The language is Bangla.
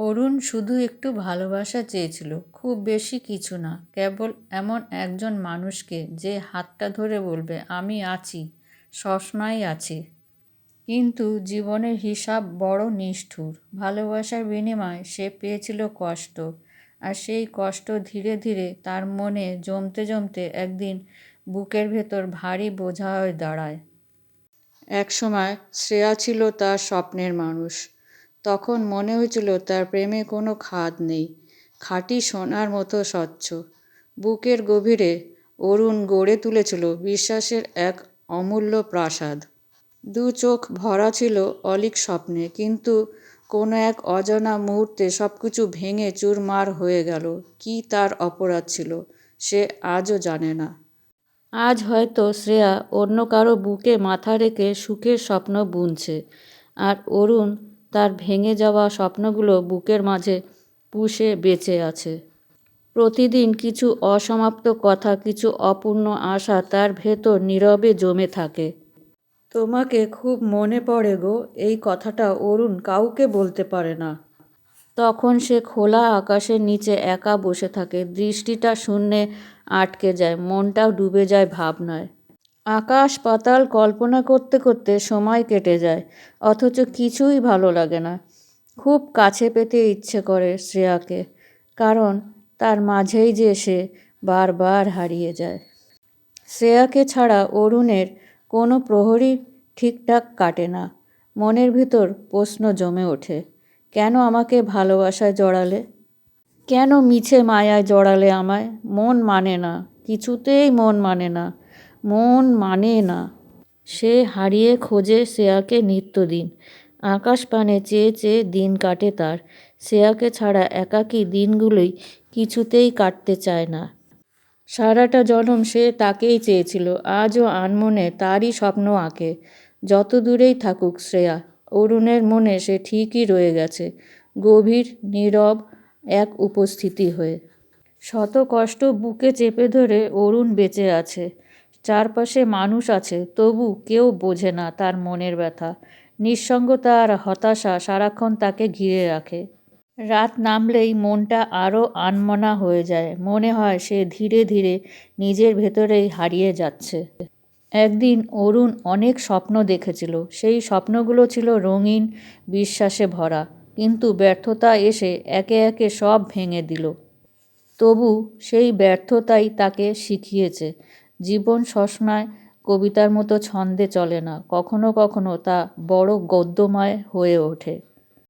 অরুণ শুধু একটু ভালোবাসা চেয়েছিল, খুব বেশি কিছু না, কেবল এমন একজন মানুষকে যে হাতটা ধরে বলবে, আমি আছি, সবসময়ই আছি। কিন্তু জীবনের হিসাব বড় নিষ্ঠুর। ভালোবাসার বিনিময়ে সে পেয়েছিল কষ্ট, আর সেই কষ্ট ধীরে ধীরে তার মনে জমতে জমতে একদিন বুকের ভেতর ভারী বোঝা হয়ে দাঁড়ায়। একসময় শ্রেয়া ছিল তার স্বপ্নের মানুষ। তখন মনে হয়েছিল তার প্রেমে কোনো খাদ নেই, খাঁটি সোনার মতো স্বচ্ছ। বুকের গভীরে অরুণ গড়ে তুলেছিল বিশ্বাসের এক অমূল্য প্রাসাদ। দু চোখ ভরা ছিল অলিক স্বপ্নে, কিন্তু কোনো এক অজানা মুহূর্তে সব কিছু ভেঙে চুরমার হয়ে গেল। কি তার অপরাধ ছিল, সে আজও জানে না। আজ হয়তো শ্রেয়া অন্য কারও বুকে মাথা রেখে সুখের স্বপ্ন বুনছে, আর অরুণ তার ভেঙে যাওয়া স্বপ্নগুলো বুকের মাঝে পুষে বেঁচে আছে। প্রতিদিন কিছু অসমাপ্ত কথা, কিছু অপূর্ণ আশা তার ভেতর নীরবে জমে থাকে। তোমাকে খুব মনে পড়ে গো, এই কথাটা অরুণ কাউকে বলতে পারে না। তখন সে খোলা আকাশের নিচে একা বসে থাকে। দৃষ্টিটা শূন্যে আটকে যায়, মনটাও ডুবে যায় ভাবনায়। আকাশ পাতাল কল্পনা করতে করতে সময় কেটে যায়, অথচ কিছুই ভালো লাগে না। খুব কাছে পেতে ইচ্ছে করে শ্রেয়াকে, কারণ তার মাঝেই যে সে বারবার হারিয়ে যায়। শ্রেয়াকে ছাড়া অরুণের কোনো প্রহরী ঠিকঠাক কাটে না, মনের ভিতর প্রশ্ন জমে ওঠে, কেন আমাকে ভালোবাসায় জড়ালে? কেন মিছে মায়ায় জড়ালে আমায়? মন মানে না, কিছুতেই মন মানে না। মন মানে না। সে হারিয়ে খোঁজে শ্রেয়াকে নিত্যদিন। আকাশ পানে চেয়ে চেয়ে দিন কাটে তার। শ্রেয়াকে ছাড়া একাকী দিনগুলোই কিছুতেই কাটতে চায় না। সারাটা জনম সে তাকেই চেয়েছিল। আজও আনমনে তারই স্বপ্ন আঁকে। যত দূরেই থাকুক শ্রেয়া, অরুণের মনে সে ঠিকই রয়ে গেছে। গভীর, নীরব এক উপস্থিতি হয়ে। শত কষ্ট বুকে চেপে ধরে অরুণ বেঁচে আছে। চারপাশে মানুষ আছে, তবু কেউ বোঝে না তার মনের ব্যথা। নিঃসঙ্গতা আর হতাশা সারাক্ষণ তাকে ঘিরে রাখে। রাত নামলেই মনটা আরও আনমনা হয়ে যায়। মনে হয় সে ধীরে ধীরে নিজের ভেতরেই হারিয়ে যাচ্ছে। একদিন অরুণ অনেক স্বপ্ন দেখেছিল। সেই স্বপ্নগুলো ছিল রঙিন, বিশ্বাসে ভরা। কিন্তু ব্যর্থতা এসে একে একে সব ভেঙে দিল। তবু সেই ব্যর্থতাই তাকে শিখিয়েছে। জীবন সসময় কবিতার মতো ছন্দে চলে না কখনো কখনো তা বড় গদ্যময় হয়ে ওঠে।